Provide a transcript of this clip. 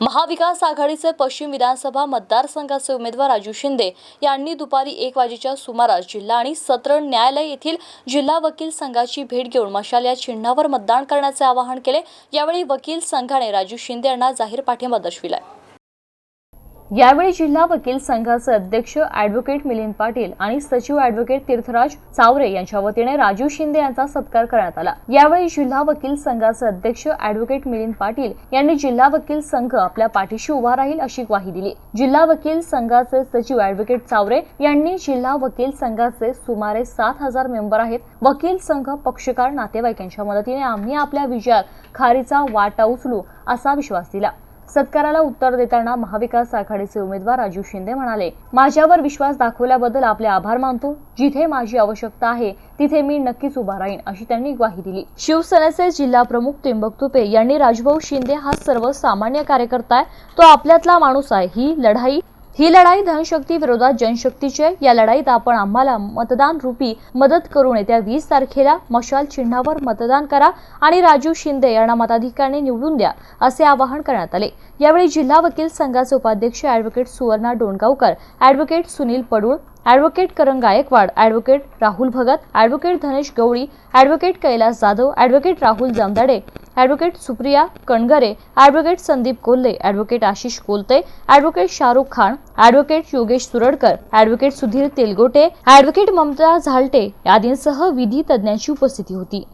महाविकास आघाडीचे पश्चिम विधानसभा मतदारसंघाचे उमेदवार राजू शिंदे यांनी दुपारी एक वाजेच्या सुमारास जिल्हा आणि सत्र न्यायालय येथील जिल्हा वकील संघाची भेट घेऊन मशाल या चिन्हावर मतदान करण्याचे आवाहन केले. यावेळी वकील संघाने राजू शिंदे यांना जाहीर पाठिंबा दर्शविलाय. यावेळी जिल्हा वकील संघाचे अध्यक्ष ॲडव्होकेट मिलिंद पाटील आणि सचिव ॲडव्होकेट तीर्थराज चावरे यांच्या वतीने राजू शिंदे यांचा सत्कार करण्यात आला. यावेळी जिल्हा वकील संघाचे अध्यक्ष ॲडव्होकेट मिलिंद पाटील यांनी जिल्हा वकील संघ आपल्या पाठीशी उभा राहील अशी ग्वाही दिली. जिल्हा वकील संघाचे सचिव ॲडव्होकेट चावरे यांनी जिल्हा वकील संघाचे सुमारे सात हजार मेंबर आहेत. वकील संघ पक्षकार नातेवाईकांच्या मदतीने आम्ही आपल्या विजयात खारीचा वाटा उचलू असा विश्वास दिला. सत्काराला उत्तर देताना महाविकास आघाडीचे उमेदवार राजू शिंदे म्हणाले माझ्यावर विश्वास दाखवल्याबद्दल आपले आभार मानतो. जिथे माझी आवश्यकता आहे तिथे मी नक्कीच उभा राहीन अशी त्यांनी ग्वाही दिली. शिवसेनेचे जिल्हा प्रमुख त्रिंबक तुपे यांनी राजभाऊ शिंदे हा सर्वसामान्य कार्यकर्ता आहे. तो आपल्यातला माणूस आहे. ही लढाई ही लढाई धनशक्ती विरोधात जनशक्तीची आहे. या लढाईत आपण आम्हाला मतदान रूपी मदत करून येत्या वीस तारखेला मशाल चिन्हावर मतदान करा आणि राजू शिंदे यांना मताधिकारी निवडून द्या असे आवाहन करण्यात आले. यावेळी जिल्हा वकील संघाचे उपाध्यक्ष advocate Suvarna Dongaonkar advocate Sunil Padul advocate Karan Gaikwad advocate Rahul Bhagat advocate Dhanesh Gawli advocate Kailas Jadhav advocate Rahul Jamdade advocate Supriya Kangare advocate Sandeep Kolhe advocate Ashish Kolte advocate Shahrukh Khan advocate Yogesh Suradkar advocate Sudhir Telgote advocate Mamata Zalte आदींसह विधी तज्ज्ञांची उपस्थिती होती.